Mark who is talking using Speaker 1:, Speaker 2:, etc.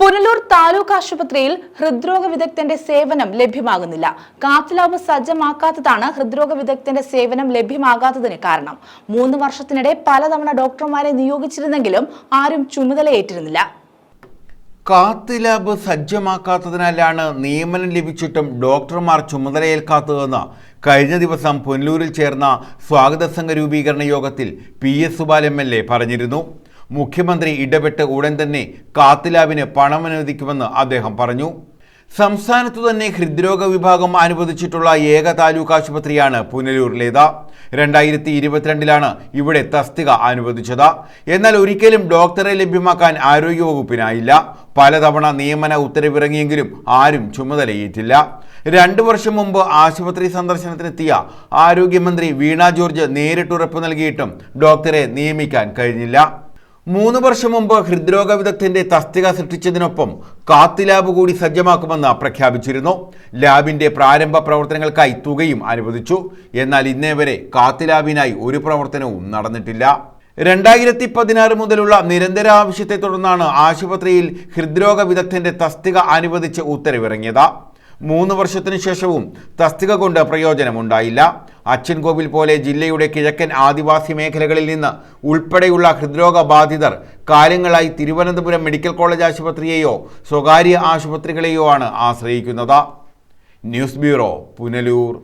Speaker 1: പുനലൂർ താലൂക്ക് ആശുപത്രിയിൽ ഹൃദ്രോഗ വിദഗ്ധന്റെ സേവനം ലഭ്യമാകുന്നില്ല. കാത്ത് സജ്ജമാക്കാത്തതാണ് ഹൃദ്രോഗ വിദഗ്ധന്റെ സേവനം ലഭ്യമാകാത്തതിന് കാരണം. മൂന്ന് വർഷത്തിനിടെ പലതവണ ഡോക്ടർമാരെ നിയോഗിച്ചിരുന്നെങ്കിലും ആരും ചുമതലയേറ്റിരുന്നില്ല.
Speaker 2: കാത്ത് ലാബ് സജ്ജമാക്കാത്തതിനാലാണ് നിയമനം ലഭിച്ചിട്ടും ഡോക്ടർമാർ ചുമതലയേൽക്കാത്തതെന്ന് കഴിഞ്ഞ ദിവസം പുനലൂരിൽ ചേർന്ന സ്വാഗത സംഘ രൂപീകരണ യോഗത്തിൽ P S Supal M L A പറഞ്ഞിരുന്നു. മുഖ്യമന്ത്രി ഇടപെട്ട് ഉടൻ തന്നെ കാത്തിലാവിന് പണം അനുവദിക്കുമെന്ന് അദ്ദേഹം പറഞ്ഞു. സംസ്ഥാനത്തു തന്നെ ഹൃദ്രോഗ വിഭാഗം അനുവദിച്ചിട്ടുള്ള ഏക താലൂക്ക് ആശുപത്രിയാണ് പുനലൂരിലേത് രണ്ടായിരത്തി ഇരുപത്തിരണ്ടിലാണ് ഇവിടെ തസ്തിക അനുവദിച്ചത്. എന്നാൽ ഒരിക്കലും ഡോക്ടറെ ലഭ്യമാക്കാൻ ആരോഗ്യവകുപ്പിനായില്ല. പലതവണ നിയമന ഉത്തരവിറങ്ങിയെങ്കിലും ആരും ചുമതലയേറ്റില്ല. രണ്ടു വർഷം മുമ്പ് ആശുപത്രി സന്ദർശനത്തിനെത്തിയ ആരോഗ്യമന്ത്രി വീണ ജോർജ് നേരിട്ടുറപ്പ് നൽകിയിട്ടും ഡോക്ടറെ നിയമിക്കാൻ കഴിഞ്ഞില്ല. മൂന്ന് വർഷം മുമ്പ് ഹൃദ്രോഗ വിദഗ്ധന്റെ തസ്തിക സൃഷ്ടിച്ചതിനൊപ്പം കാത്ത് ലാബ് കൂടി സജ്ജമാക്കുമെന്ന് പ്രഖ്യാപിച്ചിരുന്നു. ലാബിന്റെ പ്രാരംഭ പ്രവർത്തനങ്ങൾക്കായി തുകയും അനുവദിച്ചു. എന്നാൽ ഇന്നേ വരെ കാത്ത് ലാബിനായി ഒരു പ്രവർത്തനവും നടന്നിട്ടില്ല. രണ്ടായിരത്തി പതിനാറ് മുതലുള്ള നിരന്തര ആവശ്യത്തെ തുടർന്നാണ് ആശുപത്രിയിൽ ഹൃദ്രോഗ വിദഗ്ധന്റെ തസ്തിക അനുവദിച്ച് ഉത്തരവിറങ്ങിയത്. മൂന്ന് വർഷത്തിനു ശേഷവും തസ്തിക കൊണ്ട് പ്രയോജനമുണ്ടായില്ല. അച്ചൻകോവിൽ പോലെ ജില്ലയുടെ കിഴക്കൻ ആദിവാസി മേഖലകളിൽ നിന്ന് ഉൾപ്പെടെയുള്ള ഹൃദ്രോഗ ബാധിതർ കാലങ്ങളായി തിരുവനന്തപുരം മെഡിക്കൽ കോളേജ് ആശുപത്രിയെയോ സ്വകാര്യ ആശുപത്രികളെയോ ആണ് ആശ്രയിക്കുന്നത്. News bureau Punalur.